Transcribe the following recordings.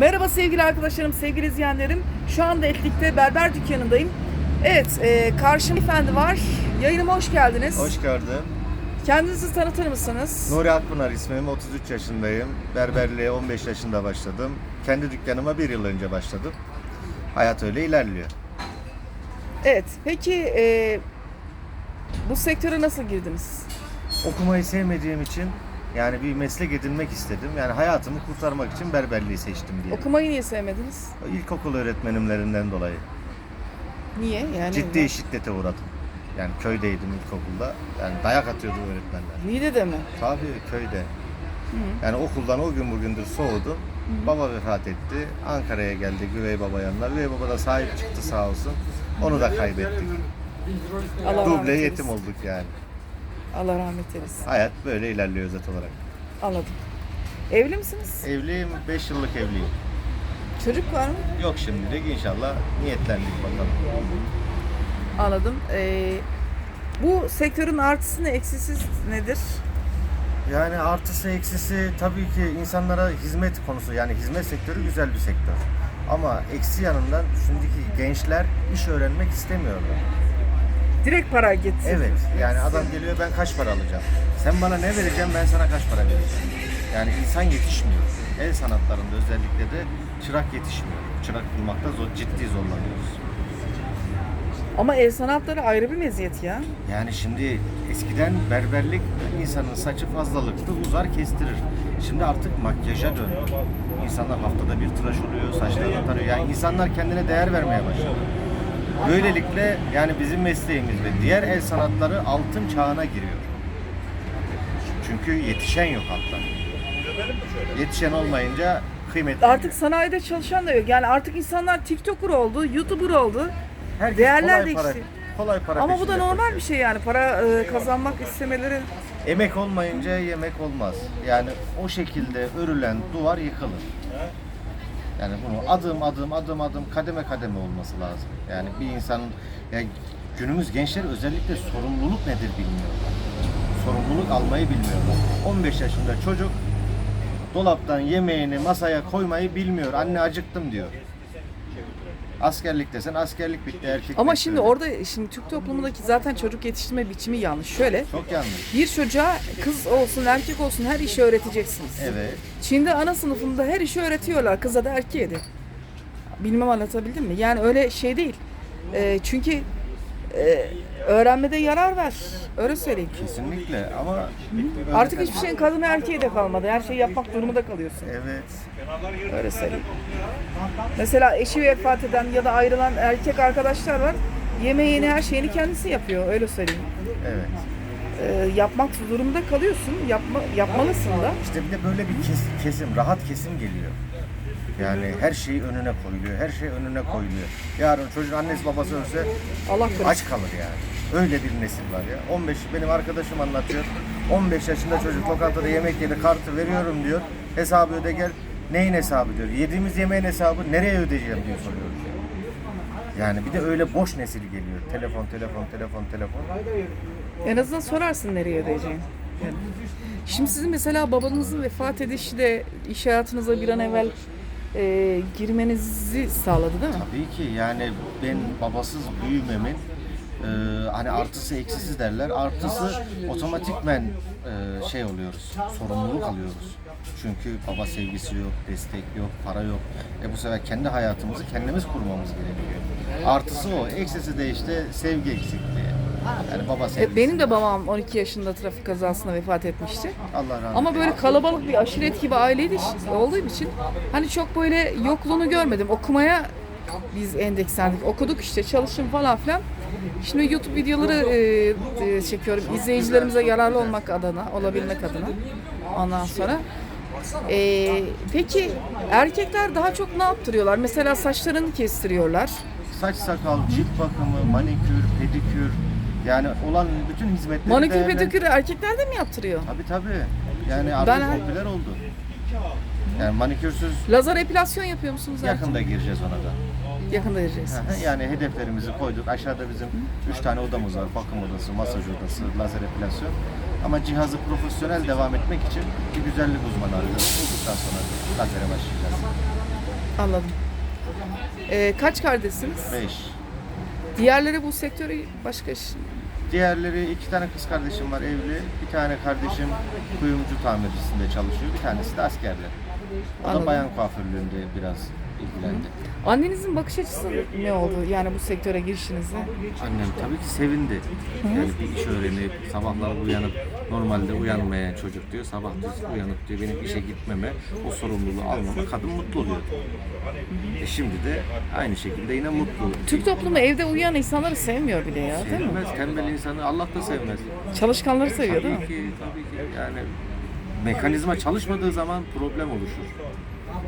Merhaba sevgili arkadaşlarım, sevgili izleyenlerim. Şu anda Etlik'te berber dükkanındayım. Evet, e, karşımda efendi var. Yayınıma hoş geldiniz. Hoş gördüm. Kendinizi tanıtır mısınız? Nuri Akpınar ismim, 33 yaşındayım. Berberliğe 15 yaşında başladım. Kendi dükkanıma bir yıl önce başladım. Hayat öyle ilerliyor. Evet, peki e, bu sektöre nasıl girdiniz? Okumayı sevmediğim için yani bir meslek edinmek istedim. Yani hayatımı kurtarmak için berberliği seçtim diye. Okumayı niye sevmediniz? İlkokul öğretmenimlerinden dolayı Niye? Yani ciddi şiddete uğradım. Yani köydeydim ilkokulda. Yani dayak atıyordu öğretmenler. Niğde'de mi? Tabii köyde. Yani okuldan o gün bugündür soğudum. Baba vefat etti. Ankara'ya geldi Güvey Baba yanına. Güvey Baba da sahip çıktı sağ olsun. Onu da kaybettik. Allah Duble yetim olduk yani. Allah rahmet eylesin. Hayat böyle ilerliyor özet olarak. Anladım. Evli misiniz? Evliyim, 5 yıllık evliyim. Çocuk var mı? Yok şimdilik inşallah niyetlendik bakalım. Anladım. E, bu sektörün artısı ne, eksisi nedir? Yani artısı eksisi tabii ki insanlara hizmet konusu yani hizmet sektörü güzel bir sektör. Ama eksi yanından şimdiki gençler iş öğrenmek istemiyorlar. Direkt para gitsin. Evet. Yani adam geliyor ben kaç para alacağım. Sen bana ne vereceksin ben sana kaç para vereceğim. Yani insan yetişmiyor. El sanatlarında özellikle de çırak yetişmiyor. Çırak bulmakta zor, ciddi zorlanıyoruz. Ama el sanatları ayrı bir meziyet ya. Yani şimdi eskiden berberlik insanın saçı fazlalıktı uzar kestirir. Şimdi artık makyaja döndü. İnsanlar haftada bir tıraş oluyor, saçlarını tarıyor. Yani insanlar kendine değer vermeye başladı. Böylelikle yani bizim mesleğimiz ve diğer el sanatları altın çağına giriyor. Çünkü yetişen yok altta. Yetişen olmayınca kıymetli. Artık sanayide çalışan da yok. Yani artık insanlar TikToker oldu, YouTuber oldu. Herkes değerler kolay para, değişti. kolay para Ama bu da normal koşuyor. bir şey yani. Para e, kazanmak istemeleri. Emek olmayınca yemek olmaz. Yani o şekilde örülen duvar yıkılır. Yani bunu adım adım adım adım kademe kademe olması lazım. Yani bir insanın yani günümüz gençleri özellikle sorumluluk nedir bilmiyorlar. Sorumluluk almayı bilmiyorlar. 15 yaşında çocuk dolaptan yemeğini masaya koymayı bilmiyor. Anne acıktım diyor. Askerlik desen askerlik bitti erkek. Ama bitti. şimdi orada şimdi Türk toplumundaki zaten çocuk yetiştirme biçimi yanlış. Şöyle çok yanlış. bir çocuğa kız olsun erkek olsun her işi öğreteceksiniz. Evet. Çin'de ana sınıfında her işi öğretiyorlar kıza da erkeğe de. Bilmem anlatabildim mi? Yani öyle şey değil. E, çünkü e, öğrenmede yarar var. Öyle söyleyeyim. Kesinlikle ama Artık hiçbir şeyin kadına erkeğe de kalmadı. Her şeyi yapmak durumunda kalıyorsun. Evet. Öyle söyleyeyim. Mesela eşi vefat eden ya da ayrılan erkek arkadaşlar var. Yemeğini her şeyini kendisi yapıyor. Öyle söyleyeyim. Evet. Ee, yapmak durumunda kalıyorsun. Yapma, yapmalısın da. İşte bir de böyle bir kes- kesim, rahat kesim geliyor. Yani her şey önüne koyuluyor, her şey önüne koyuluyor. Yarın çocuğun annesi babası ölse Allah korusun. aç kalır yani. Öyle bir nesil var ya. 15 benim arkadaşım anlatıyor. 15 yaşında çocuk lokantada yemek yedi, kartı veriyorum diyor. Hesabı öde gel. Neyin hesabı diyor. Yediğimiz yemeğin hesabı nereye ödeyeceğim diye soruyoruz. Yani bir de öyle boş nesil geliyor. Telefon, telefon, telefon, telefon. En azından sorarsın nereye ödeyeceğini. Yani. Şimdi sizin mesela babanızın vefat edişi de iş hayatınıza bir an evvel e, girmenizi sağladı değil mi? Tabii ki yani ben babasız büyümemin e, hani artısı eksisi derler. Artısı otomatikmen e, şey oluyoruz, sorumluluk alıyoruz. Çünkü baba sevgisi yok, destek yok, para yok. E bu sefer kendi hayatımızı kendimiz kurmamız gerekiyor. Artısı o, eksisi de işte sevgi eksikliği. Yani baba sevgisi. E, benim de babam 12 yaşında trafik kazasında vefat etmişti. Allah rahmet Ama böyle kalabalık bir aşiret gibi aileydi olduğu için hani çok böyle yokluğunu görmedim. Okumaya biz endekslendik. Okuduk işte çalışın falan filan. Şimdi YouTube videoları e, e, çekiyorum. İzleyicilerimize yararlı olmak adına, olabilmek adına. Ondan sonra. E, peki erkekler daha çok ne yaptırıyorlar? Mesela saçlarını kestiriyorlar. Saç sakal, cilt bakımı, manikür, pedikür yani olan bütün hizmetleri Manikür değerlen- pedikür erkekler de mi yaptırıyor? Tabii tabii. Yani artık Ben- popüler oldu. Yani manikürsüz Lazer epilasyon yapıyor musunuz? erkek? yakında gireceğiz ona da. Yakında gireceğiz. Hı hı, Yani hedeflerimizi koyduk. Aşağıda bizim 3 tane odamız var. Bakım odası, masaj odası, lazer epilasyon. Ama cihazı profesyonel devam etmek için bir güzellik uzmanı arıyoruz. Bulduktan sonra lazere başlayacağız. Anladım. Ee, kaç kardeşsiniz? 5. Diğerleri bu sektörü başka iş. Diğerleri iki tane kız kardeşim var evli. Bir tane kardeşim kuyumcu tamircisinde çalışıyor. Bir tanesi de askerde. O Anladım. da bayan kuaförlüğünde biraz ilgilendi. Annenizin bakış açısı ne oldu yani bu sektöre girişinizde? Annem tabii ki sevindi. Yani bir iş öğrenip sabahları uyanıp normalde uyanmayan çocuk diyor sabah düz uyanıp diyor benim işe gitmeme o sorumluluğu almama kadın mutlu oluyor. E şimdi de aynı şekilde yine mutlu. Türk toplumu evde uyuyan insanları sevmiyor bile ya değil mi? Sevmez, tembel insanı Allah da sevmez. Çalışkanları seviyor değil Tabii mi? ki, tabii ki. Yani mekanizma çalışmadığı zaman problem oluşur.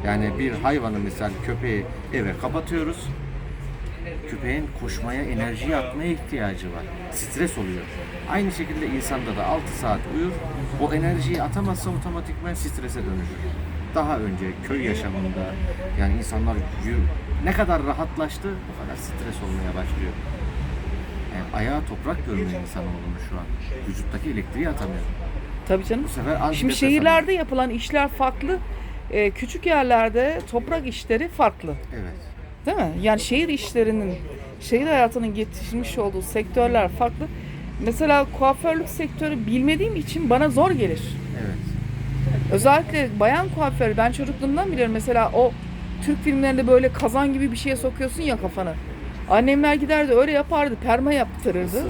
Yani bir hayvanı misal köpeği eve kapatıyoruz. Köpeğin koşmaya, enerji atmaya ihtiyacı var. Stres oluyor. Aynı şekilde insanda da 6 saat uyur. O enerjiyi atamazsa otomatikman strese dönüşür. Daha önce köy yaşamında yani insanlar yürü, ne kadar rahatlaştı o kadar stres olmaya başlıyor. Yani ayağa toprak görmüyor insanoğlunu şu an. Vücuttaki elektriği atamıyor. Tabii canım. Bu sefer Şimdi şehirlerde yapılan işler farklı. Ee, küçük yerlerde toprak işleri farklı. Evet. Değil mi? Yani şehir işlerinin, şehir hayatının yetişmiş olduğu sektörler farklı. Mesela kuaförlük sektörü bilmediğim için bana zor gelir. Evet. Özellikle bayan kuaförü ben çocukluğumdan biliyorum. Mesela o Türk filmlerinde böyle kazan gibi bir şeye sokuyorsun ya kafanı. Annemler giderdi öyle yapardı, perma yaptırırdı. Verirdi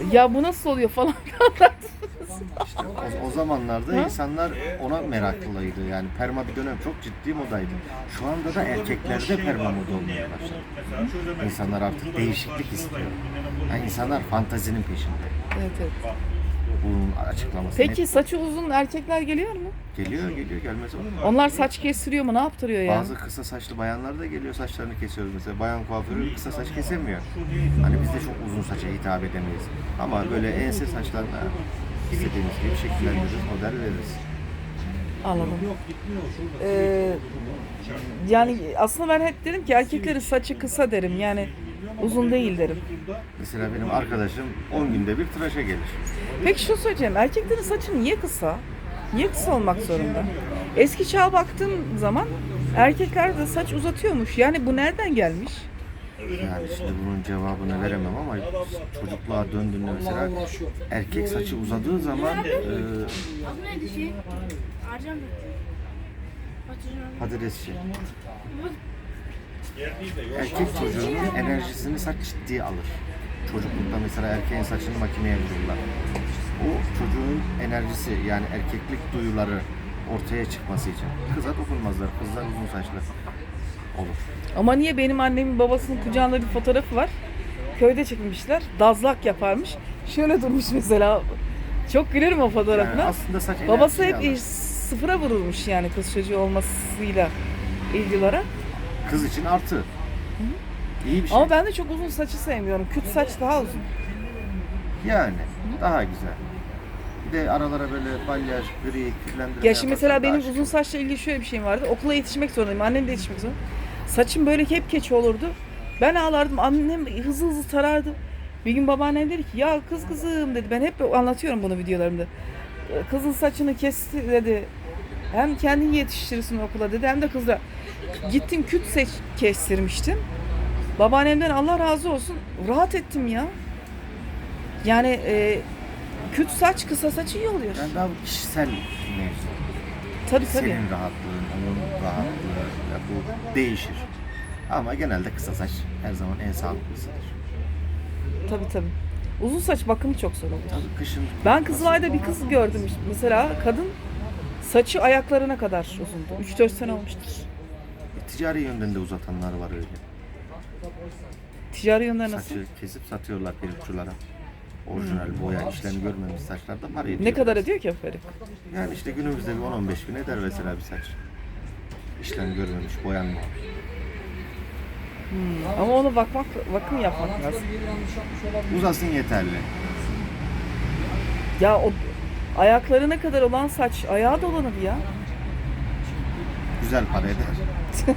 orada. Ya bu nasıl oluyor falan. İşte o, o zamanlarda insanlar ona meraklıydı. Yani perma bir dönem çok ciddi modaydı. Şu anda da erkeklerde perma moda olmaya başladı. İnsanlar artık değişiklik istiyor. Yani insanlar fantazinin peşinde. evet, evet. Bunun açıklaması Peki net. saçı uzun erkekler geliyor mu? Geliyor geliyor gelmez olur mu? Onlar saç kestiriyor mu? Ne yaptırıyor ya? Bazı kısa saçlı bayanlar da geliyor saçlarını kesiyoruz mesela. Bayan kuaförü kısa saç kesemiyor. Hani biz de çok uzun saça hitap edemeyiz. Ama böyle ense saçlarına istediğimiz gibi şekillendiririz, model veririz. Anladım. Ee, yani aslında ben hep derim ki erkeklerin saçı kısa derim. Yani uzun değil derim. Mesela benim arkadaşım 10 günde bir tıraşa gelir. Peki şu söyleyeceğim. Erkeklerin saçı niye kısa? Niye kısa olmak zorunda? Eski çağa baktığım zaman erkekler de saç uzatıyormuş. Yani bu nereden gelmiş? Yani şimdi bunun cevabını veremem ama çocukluğa döndüğünde mesela erkek saçı uzadığı zaman e, Adı neydi şey? Arcan mı? Patlıcan. patates şey. Erkek çocuğunun enerjisini saç ciddiye alır. Çocuklukta mesela erkeğin saçını makineye vururlar. O çocuğun enerjisi yani erkeklik duyuları ortaya çıkması için. Kıza dokunmazlar. Kızlar uzun saçlı olur. Ama niye benim annemin babasının kucağında bir fotoğrafı var. Köyde çekmişler. Dazlak yaparmış. Şöyle durmuş mesela. Çok gülerim o Yani fotoğrafına. aslında saç Babası hep alır. sıfıra vurulmuş yani kız çocuğu olmasıyla ilgili olarak. Kız için artı. İyi bir şey. Ama ben de çok uzun saçı sevmiyorum. Küt saç daha uzun. Yani daha güzel. Bir de aralara böyle balyaj, gri, kirlendirme Ya şimdi mesela benim uzun saçla ilgili şöyle bir şeyim vardı. Okula yetişmek zorundayım. Annem de yetişmek zorunda. Saçım böyle hep keçi olurdu. Ben ağlardım. Annem hızlı hızlı tarardı. Bir gün babaannem dedi ki ya kız kızım dedi. Ben hep anlatıyorum bunu videolarımda. "E, Kızın saçını kesti dedi. Hem kendin yetiştirirsin okula dedi hem de kızla. Gittim küt seç kestirmiştim. Babaannemden Allah razı olsun rahat ettim ya. Yani e, küt saç kısa saç iyi oluyor. Yani daha kişisel mevzu. Tabii tabii. Senin rahatlığın, onun rahatlığı ya bu değişir. Ama genelde kısa saç her zaman en sağlıklısıdır. Tabii tabii. Uzun saç bakımı çok zor oluyor. Tabii kışın Ben Kızılay'da bir kız gördüm. Mesela kadın saçı ayaklarına kadar uzundu. 3-4 sene olmuştur. ticari yönden de uzatanlar var öyle. Ticari yönden nasıl? Saçı kesip satıyorlar perukçulara. Orijinal boya işlemi görmemiş saçlarda para ediyor. Ne kadar ediyor ki peruk? Yani işte günümüzde bir 10-15 bin eder mesela bir saç. İşlem görmemiş, boyanma. Ama onu bakmak, bakım yapmak lazım. Uzasın yeterli. Ya o ayaklarına kadar olan saç ayağa dolanır ya. Güzel para eder.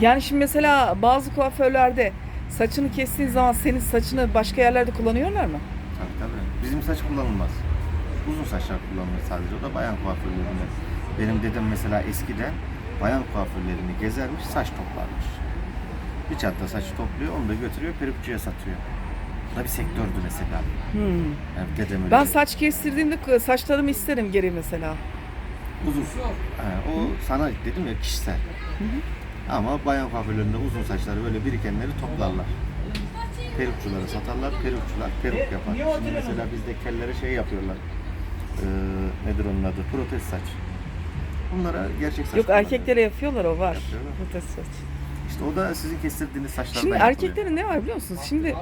Yani şimdi mesela bazı kuaförlerde saçını kestiğin zaman senin saçını başka yerlerde kullanıyorlar mı? Tabii tabii. Bizim saç kullanılmaz. Uzun saçlar kullanılır sadece. O da bayan kuaförlüğünde. Benim dedem mesela eskiden bayan kuaförlerini gezermiş, saç toplarmış. Bir çanta saç topluyor, onu da götürüyor, perukçuya satıyor. Bu da bir sektördü mesela. Hmm. Yani dedem öyle Ben saç kestirdiğimde saçlarımı isterim geri mesela. uzun. Ha, o sana dedim ya kişisel. Ama bayan kuaförlerinde uzun saçları böyle birikenleri toplarlar. Perukçulara satarlar, perukçular peruk yapar. Şimdi mesela bizde kellere şey yapıyorlar. Ee, nedir onun adı? Protez saç. Bunlara gerçek saç Yok erkeklere yapıyorlar o var. Yapıyorlar. Protez saç. İşte o da sizin kestirdiğiniz saçlardan Şimdi yapılıyor. erkeklerin ne var biliyor musunuz? Şimdi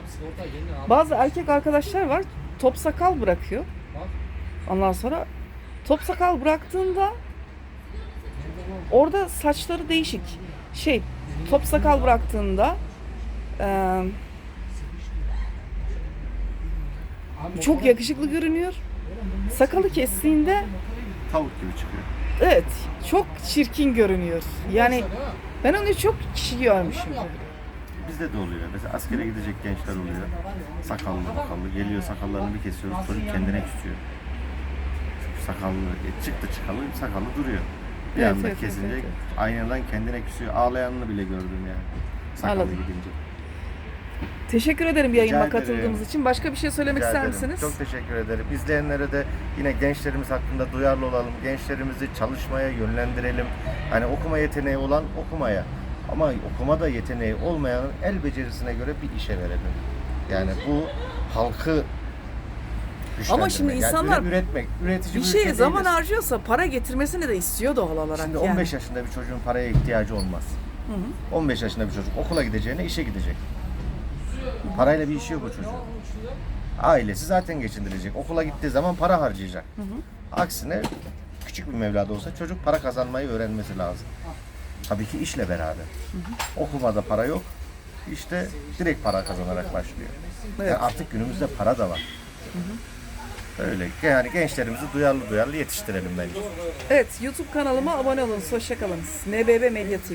bazı erkek arkadaşlar var top sakal bırakıyor. Ondan sonra top sakal bıraktığında orada saçları değişik. Şey top sakal bıraktığında eee, çok yakışıklı görünüyor. Sakalı kestiğinde Tavuk gibi çıkıyor. evet çok çirkin görünüyor. Yani ben onu çok kişi görmüşüm. Bizde de oluyor. Mesela askere gidecek gençler oluyor. Sakallı bakallı. Geliyor sakallarını bir kesiyoruz. Çocuk kendine küsüyor. Sakallı. E, çıktı çıkalı sakallı duruyor. Bir Evet, anda evet, kesince evet, aynadan kendine küsüyor. Ağlayanını bile gördüm yani. Sakallı Anladım. gidince. Teşekkür ederim yayınıma Rica ederim. katıldığımız için. Başka bir şey söylemek Rica ister ederim. misiniz? Çok teşekkür ederim. İzleyenlere de yine gençlerimiz hakkında duyarlı olalım. Gençlerimizi çalışmaya yönlendirelim. Hani okuma yeteneği olan okumaya. Ama okumada yeteneği olmayanın el becerisine göre bir işe verelim. Yani bu halkı güçlendirmek. şimdi Yani insanlar üre- üretmek, üretici bir bir şeye zaman değiliz. harcıyorsa para getirmesini de istiyor doğal olarak. Şimdi yani. 15 yaşında bir çocuğun paraya ihtiyacı olmaz. Hı hı. 15 yaşında bir çocuk okula gideceğine işe gidecek. Parayla bir işi yok o çocuğun. Ailesi zaten geçindirecek. Okula gittiği zaman para harcayacak. Aksine küçük bir mevlada olsa çocuk para kazanmayı öğrenmesi lazım. Tabii ki işle beraber. Okumada para yok. İşte direkt para kazanarak başlıyor. Evet. Yani artık günümüzde para da var. Öyle. Yani gençlerimizi duyarlı duyarlı yetiştirelim bence. Evet YouTube kanalıma abone olun. Hoşçakalın. NBB Medya TV.